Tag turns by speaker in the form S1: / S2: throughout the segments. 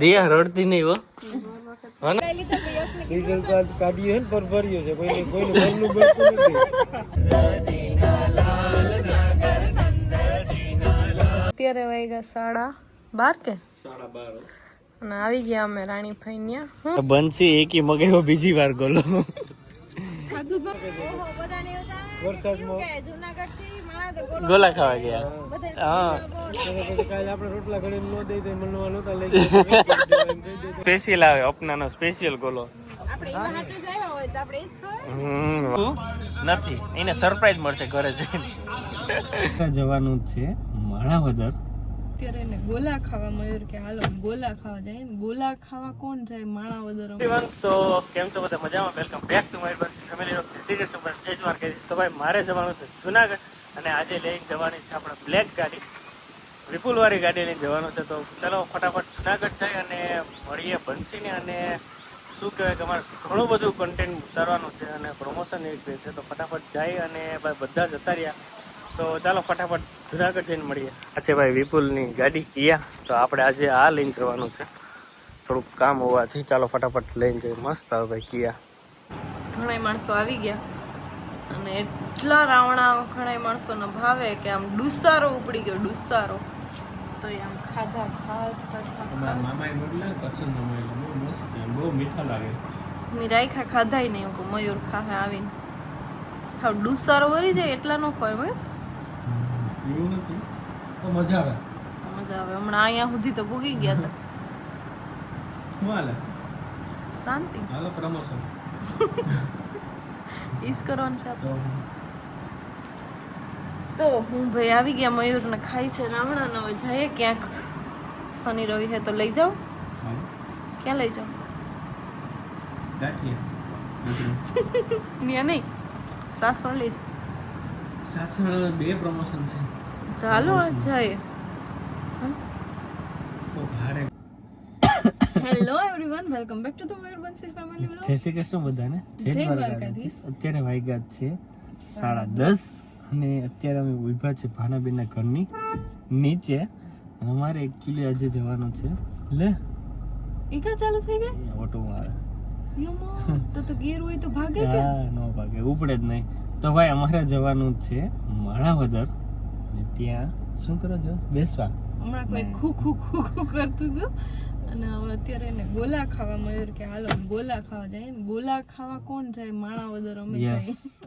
S1: દિયા રડતી નહીં હો. હા ને?
S2: ડીઝલ તો આજ કાઢીએ હે ને પર ભર્યો છે કોઈને કોઈને ઘરનું બનતું નથી.
S3: અત્યારે વાગ્યા સાડા બાર કે? અને આવી ગયા અમે રાણી ફૈન્યા
S1: બંસી એકી મગાવ્યો બીજી વાર ગોલો.
S2: વરસાદમાં.
S1: ગોલા ખાવા ગયા. સ્પેશિયલ આવે અપનાનો સ્પેશિયલ ગોલો. હમ. નથી. એને સરપ્રાઈઝ મળશે ઘરે જઈને. જવાનું છે માણાવદર.
S3: અત્યારે એને ગોલા ખાવા મયુર કે હાલો ગોલા ખાવા જાય ને ગોલા ખાવા કોણ જાય માણાવદર
S1: everyone, તો કેમ છો બધા મજામાં? Welcome back to my bus family of serious ઉપર વાર દ્વારકાધીશ તો ભાઈ મારે જવાનું છે જુનાગઢ અને આજે લઈને જવાની છે આપણે બ્લેક ગાડી. વિપુલ વાળી ગાડી લઈને જવાનું છે. તો ચલો ફટાફટ જુનાગઢ જાય અને મળીએ બનશીને અને શું કહેવાય કે અમારે ઘણું બધું કન્ટેન્ટ ઉતારવાનું છે અને પ્રમોશન એવી છે. તો ફટાફટ જાય અને બધા જતા રહ્યા. તો ચાલો ફટાફટ જુનાગઢ જઈને મળીએ. આજે છે ભાઈ વિપુલની ગાડી કિયા. તો આપણે આજે આ લઈને જવાનું છે. થોડુંક કામ હોવાથી ચાલો ફટાફટ લઈને જઈએ. મસ્ત આવે ભાઈ કિયા.
S3: ઘણા માણસો આવી ગયા. અને એટલા રાવણા ઘણા માણસોનો ભાવે કે આમ ડુસારો ઉપડી ગયો ડુસારો. તો આમ ખાધા ખાધ ખાધા
S2: મામાએ મોકલ્યા કચ્છ નમાયેલા બહુ મસ્ત બહુ મીઠા લાગે.
S3: મેં રાખ્યા ખાધાય નહીં હું મયુર ખાહે આવીને. સાવ ડુસારો વરી જાય એટલા નો ખાય મયુર.
S2: એવું નથી. તો મજા આવે.
S3: મજા આવે. હમણાં અહીંયા સુધી તો ભૂગી ગયા હતા.
S2: શું હાલે?
S3: શાંતિ.
S2: હાલો પ્રમોશન.
S3: ઈસ કરવાનું છે
S2: તો
S3: હું? ભાઈ આવી ગયા મયુરને ખાઈ છે રાવણા ને હવે જઈએ ક્યાંક. શનિ રવિ હે તો લઈ જાઓ. ક્યાં લઈ જાઓ? ત્યાં નહીં. સાસણ લઈ જાઓ.
S2: સાસણ બે પ્રમોશન છે.
S3: તો હાલો
S2: તો
S3: hello everyone welcome back to the Mayur Bansi family
S1: Jai Shri Krishna બધાને.
S3: જય દ્વારકાધીશ.
S1: અત્યારે વાગ્યા છે સાડા દસ. અને અત્યારે અમે ઊભા છે ભાનાબેનના ઘરની નીચે. અને અમારે એકચ્યુઅલી આજે જવાનું છે. લે.
S3: ઈ કા ચાલુ થઈ ગઈ?
S1: ઓટો
S3: મારે. તો તો ગીર હોય તો ભાગે કે?
S1: ના નો ભાગે. ઉપડે જ નહીં. તો ભાઈ અમારે જવાનું છે માણાવદર. ત્યાં શું કરો છો? બેસવા.
S3: હમણાં કોઈ ખુ ખુ ખુ ખુ કરતું હતું. અને હવે અત્યારે એને ગોલા ખાવા મળ્યું કે હાલો ગોલા ખાવા જાય. ને ગોલા ખાવા કોણ જાય? માણાવદર અમે જાય.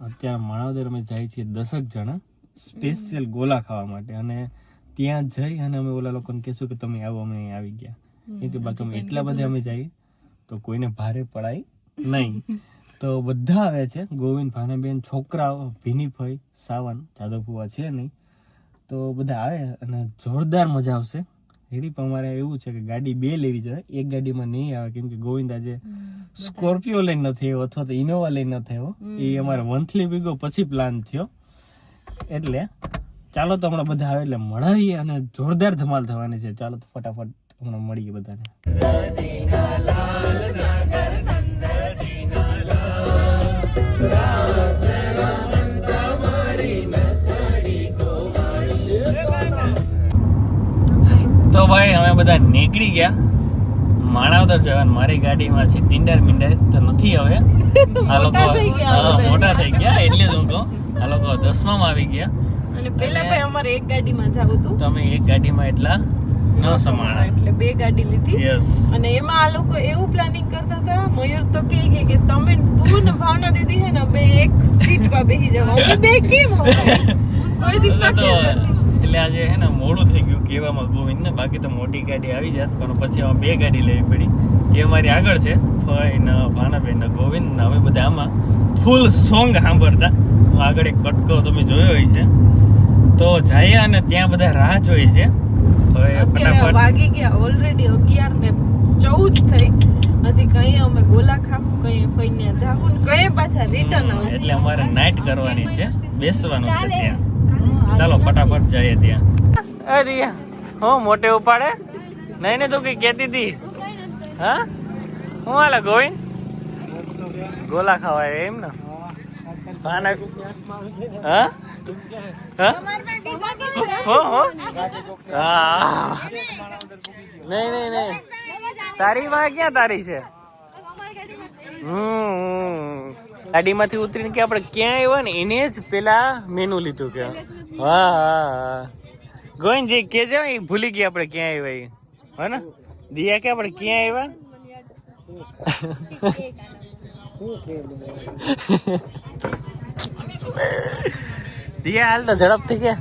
S1: અત્યારે માણાવદર અમે જાય છીએ દસક જણા સ્પેશિયલ ગોલા ખાવા માટે. અને ત્યાં જઈ અને અમે ઓલા લોકોને કહેશું કે તમે આવો અમે આવી ગયા. કેમ કે બાકી અમે એટલા બધા અમે જઈએ તો કોઈને ભારે પડાય નહીં. તો બધા આવે છે. ગોવિંદ ભાનાબેન છોકરાઓ ભીની ભાઈ સાવન જાદવપુવા છે નહીં. તો બધા આવે અને જોરદાર મજા આવશે. રેડી? પણ અમારે એવું છે કે ગાડી બે લેવી જોઈએ એક ગાડીમાં નહીં આવે કેમ કે ગોવિંદ આજે સ્કોર્પિયો લઈને નથી આવ્યો અથવા તો ઇનોવા લઈને નથી આવ્યો. એ અમારે મંથલી વીગો પછી પ્લાન થયો. એટલે ચાલો તો હમણાં બધા આવે એટલે મળાવીએ અને જોરદાર ધમાલ થવાની છે. ચાલો તો ફટાફટ હમણાં મળીએ બધાને. બધા નીકળી ગયા. માણાવદર જવાનું. મારી ગાડીમાં છે ટિન્ડર મિન્ડર તો નથી હવે. આ લોકો. મોટા થઈ ગયા એટલે હું કહું. આ લોકો દસમામાં આવી ગયા.
S3: અને પેલા ભાઈ અમારે એક ગાડીમાં જવું હતું.
S1: તમે એક ગાડીમાં એટલા ન સમાણા.
S3: એટલે બે ગાડી લીધી.
S1: યસ
S3: અને એમાં આ લોકો એવું પ્લાનિંગ કરતા હતા મયુર તો કહે કે કે તમે પૂર્ણ ભાવના દીધી હે ને બે એક સીટમાં બેસી જાવ અમે બે કેમ હોય કોઈ દી શક્ય નથી.
S1: એટલે આજે હે ને મોડું થઈ ગયું કહેવામાં ગોવિંદ ને બાકી તો મોટી ગાડી આવી જાત પણ પછી આમાં બે ગાડી લેવી પડી. એ અમારી આગળ છે ફઈ ને ભાનાબેન ને ગોવિંદ ને અમે બધા આમાં ફૂલ સોંગ સાંભળતા. હું આગળ એક કટકો તમે જોયો હોય છે. તો જઈએ અને ત્યાં બધા રાહ જોઈ છે. હવે ફટાફટ
S3: વાગી ગયા ઓલરેડી અગિયાર ને ચૌદ થઈ. હજી કઈ અમે ગોલા ખાવું કઈ ફઈને જાવું ને કઈ પાછા રિટર્ન આવશે
S1: એટલે અમારે નાઇટ કરવાની છે. બેસવાનું છે ત્યાં. ચાલો, ફટાફટ જઈએ ત્યાં. અરે હો, મોટે ઉપાડે? નહીં ને તું કઈ કહેતી હતી હા? હું હાલે, ગોવિંદ? ગોલા ખાવાય એમ ને? ભાના હા? નહીં નહીં નહીં. તારી માં ક્યાં તારી છે? હમ. ગાડીમાંથી ઉતરીને કે આપણે ક્યાં આવ્યા ને, એને જ પેલા મેનુ લીધું કે. હા હા હા. ગોઈન જે કે છે એ ભૂલી ગયા આપણે ક્યાં આવ્યા એ. હે ને? દિયા કે આપણે ક્યાં આવ્યા? દિયા, હાલ તો ઝડપથી કે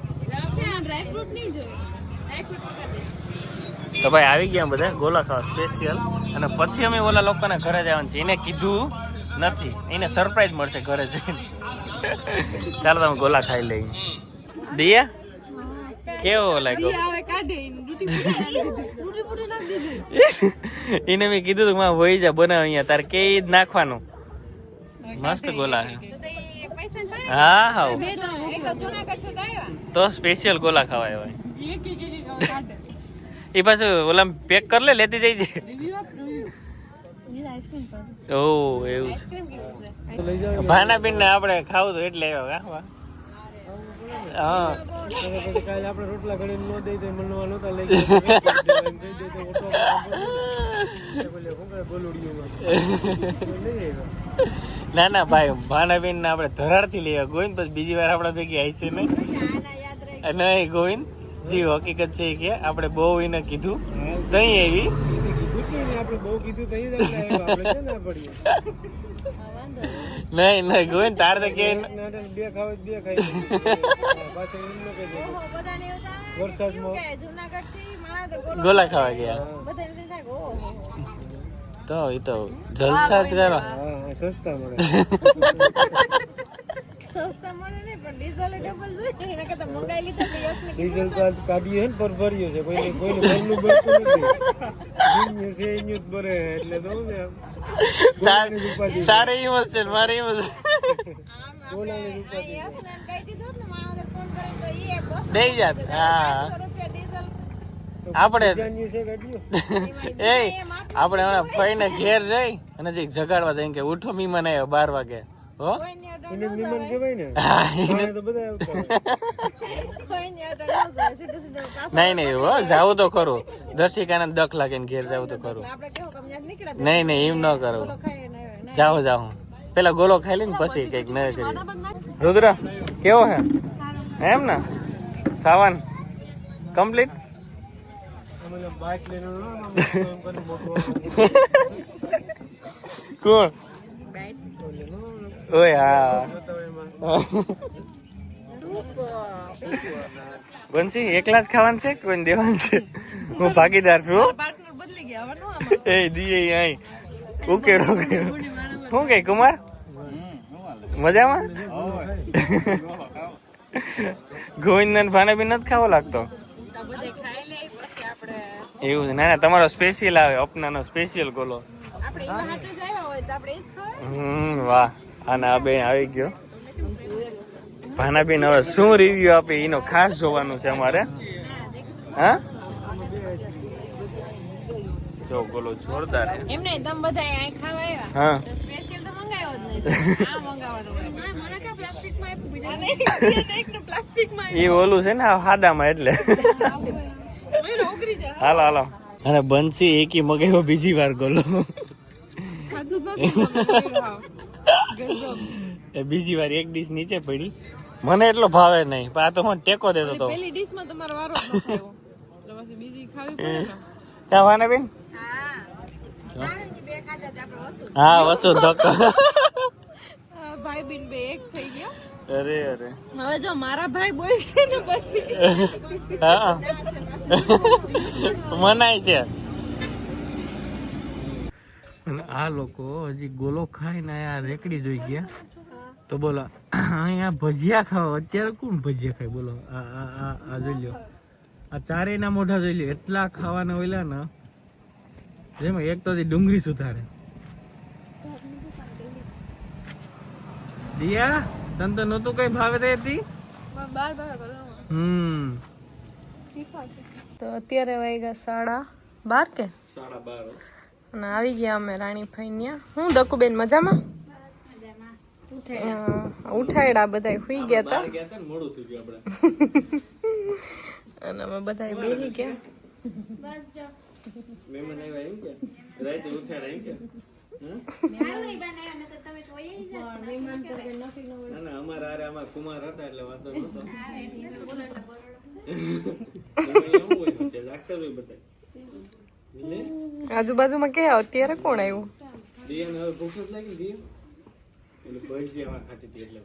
S1: તો ભાઈ આવી ગયા બધા ગોલા ખાવા સ્પેશિયલ અને પછી અમે ઓલા લોકોને ઘરે જવાનું છે. એને કીધું નથી. એને સરપ્રાઈઝ મળશે ઘરે જઈને. ચાલો તમે ગોલા ખાઈ લઈએ. દિયા? કેવો લાગ્યો? એને. મેં કીધું તું માં વહી જા બનાવ અહીંયા. તારે કે ઈ જ નાખવાનું. મસ્ત ગોલા હા હા. તો સ્પેશિયલ ગોલા ખવાય હોય એ પાછું ઓલા પેક કરી લે લેતી જઈ છે ઓ એવું છે.
S2: તો
S1: ભાના બેન ને આપણે ખાવું તો એટલે આવ્યો કા. હા.
S2: કાલે આપણે રોટલા ઘડીને ન દઈ તો મનવા નહોતા લઈ દે આવ્યા
S1: ના ના ભાઈ ભાનાબેન ને આપણે ધરાડથી લેવા ગોવિંદ પછી બીજી વાર આપણા ભેગી આવી છે નહીં નહીં ગોવિંદ જી હકીકત છે કે આપણે બહુ એને કીધું. તઈ એવી
S2: આપણે બહુ કીધું થઈ જાય આપણે. ના પડીએ.
S1: નહીં નહીં ગોવિંદ તાર તો કે
S2: બે ખાવ બે ખાઈ એમ ન કહી દેજો. વરસાદમાં
S1: ગોલા ખાવા ગયા. તો એ તો જલસા જ કરો
S2: હા હા, સસ્તા મળે.
S3: સસ્તા મળે ને પણ ડીઝલ ડબલ જોઈએ. એના કરતા મંગાઈ લીધા તો
S2: ડીઝલ કાઢીએ પર ભર્યું છે. કોઈને નથી. છે એનું જ ભરે એટલે તો.
S1: તારે મારે
S3: એમ એ
S1: દઈ જાત હા. આપણે
S2: જાન્યું છે ગાડીઓ?
S1: એ આપણે હમણાં ફઈને ઘેર જઈ અને જે જગાડવા જઈને કે ઉઠો મીમાન આવ્યો બાર વાગે. હો?
S2: એને કહેવાય ને? તો બધા
S3: ન
S1: નહીં નહીં હો જાવું તો ખરું. દર્શિકાને દખ લાગે ને ઘેર જવું તો ખરું.
S3: આપણે કેવું કે અહીંયા નીકળ્યા
S1: નહીં નહીં એમ ન કરો. જાઓ જાઓ. પેલા ગોલો ખાઈ લઈને પછી કંઈક ન કરી. રુદ્ર કેવો હે? એમ ને? સાવન. કમ્પ્લીટ? કોણ? ઓય હા.
S2: હોય
S1: એકલા જ ખાવાનું છે કોઈ દેવાનું છે? હું ભાગીદાર છું એ દીએ અહીં ઉકેડો ઉકેડો શું કે કુમાર? મજામાં? ગોવિંદ ને ભાને બી નથી ખાવો લાગતો? એવું ના ના તમારો સ્પેશિયલ આવે અપનાનો સ્પેશિયલ ગોલો.
S3: આપણે એવા હાથે જ આવ્યા હોય તો આપણે એ જ ખાવાય.
S1: હમ વાહ. અને આ બેન આવી ગયો. ભાનાબેન હવે શું રિવ્યુ આપે એનો ખાસ જોવાનું છે અમારે. હા? જો બોલો જોરદાર
S3: એમને તમ બધા અહીં ખાવા આવ્યા?
S1: હા.
S3: તો સ્પેશિયલ તો મંગાવ્યો જ નહીં. આ મંગાવવાનું
S1: એ ઓલું છે ને આ હાદામાં એટલે. હાલો હાલો. અને બંસી એકી મગાવ્યો બીજી વાર ગોલો. એ બીજી વાર એક ડીશ નીચે પડી. મને એટલો ભાવે નહીં પણ આ તો મને ટેકો દેતો તો.
S3: પેલી ડીશમાં તમારો વારો જ નથી એટલે પછી બીજી ખાવી પડે ને.
S1: ક્યાં ભાનાબેન
S3: હા બે ખાધા તો આપણે વસૂલ
S1: હા વસુ ધક્કો
S3: ભાઈ બિન બે એક થઈ ગયા.
S1: અરે અરે.
S3: હવે જો મારા ભાઈ બોલશે ને પછી.
S1: હા. મનાય છે. અને આ લોકો હજી ગોલો ખાઈને આ રેકડી જોઈ ગયા. તો બોલો અહીંયા ભજીયા ખાવા અત્યારે કોણ ભજીયા ખાય? બોલો આ આ આ આ જોઈ લ્યો. આ ચારેયના મોઢા જોઈ લ્યો. એટલા ખાવાના ઓલા ને જેમાં એક તો ડુંગળી સુધારે. દિયા તને તો નહોતું કઈ ભાવે થઈ હતી? હમ.
S3: તો અત્યારે વાગ્યા સાડા બાર કે?
S1: સાડા બાર
S3: અને આવી ગયા અમે રાણી ફૈન્યા હું દકુબેન મજામાં? ઉઠાયડા બધા સુઈ ગયા હતા
S1: ગયા હતા ને મોડું થઈ ગયું આપણે
S3: અને અમે બધા બેસી ગયા
S1: મહેમાન આવ્યા એમ કે? રાતે ઉઠાડા એમ કે? હા?
S3: મહેમાન તો કઈ નક્કી ન હોય.
S1: ના ના અમારા કુમાર હતા એટલે વાંધો નતો એવું હોય તે લાગતા જ હોય બધા લે
S3: આજુબાજુમાં કે અત્યારે કોણ આવ્યું?
S1: દિયાને હવે ભૂખ નથી લાગી દિયા એટલે ભજી આમાં ખાતી હતી એટલે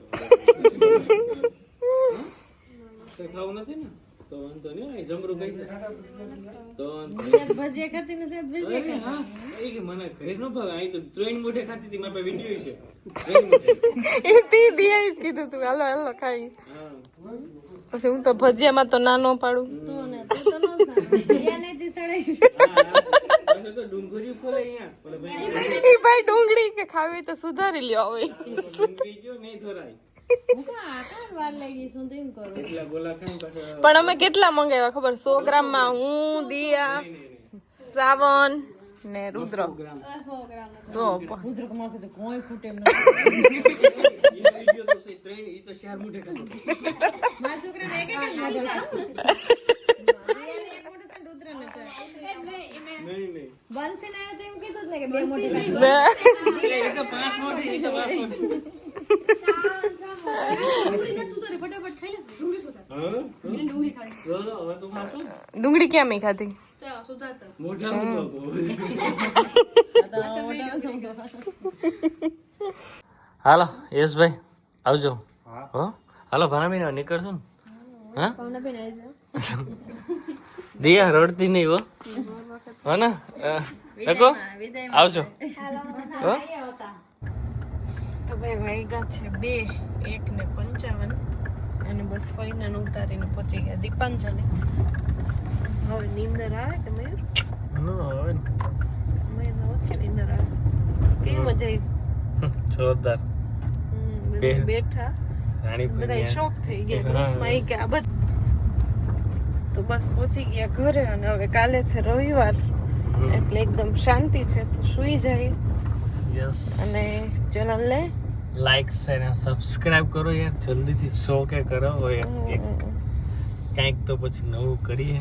S1: તો ખાવું નથી ને? તો વાંધો નહીં અહીં જમરૂ કઈ છે તો વાંધો
S3: ભજીયા ખાતી નથી
S1: અરે હા, એ કે મને ઘરે ન ભાવે અહીં તો ત્રણ મોઢે ખાતી હતી મારા પાસે વીડિયો છે. ત્રણ મોઢે.
S3: એ તી દિયા જ કીધું તું. હાલો હાલો ખાઈ. પછી હું તો ભજીયામાં તો ના ન પાડું.
S1: તો ડુંગળી ફોલે અહીંયા. પણ ભાઈ
S3: ડુંગળી કે ખાવી તો સુધારી લ્યો હવે.
S1: ડુંગળી જો નહીં ધરાય.
S3: પણ અમે કેટલા મંગાવ્યા ખબર? સો ગ્રામમાં હું દિયા. શ્રાવણ ને રુદ્ર. સો
S1: રુદ્ર વીડિયો તો છે ત્રણ ઈ તો નહીં તો તું?
S3: ડુંગળી ક્યાં મેં ખાધી.
S1: હાલો યશભાઈ આવજો. હો. હાલો ભાનાબેન હવે નીકળશો ને? હા? દિયા રડતી નહીં હો. હો ને? અ, આવજો.
S3: તો ભાઈ વાગ્યા છે બે એક ને પંચાવન. અને બસ ફઈને ઉતારીને પહોંચી ગયા. દીપાંજલિ. હવે નીંદર આવે કે મયુર?
S1: હવે ને.
S3: મયુર ઓછી નીંદર આવે. કેવી મજા આવી?
S1: જોરદાર.
S3: હમ, બધા બેઠા.
S1: રાણી
S3: બધા શોખ થઈ ગયા. માઈ કે આ બધ તો બસ પહોંચી ગયા ઘરે અને હવે કાલે છે રવિવાર એટલે એકદમ શાંતિ છે તો સુઈ જાય.
S1: યસ
S3: અને ચેનલને
S1: લાઈક અને સબસ્ક્રાઇબ કરો યાર જલ્દીથી સો કે કરો એક કાંઈક તો પછી નવું કરીએ.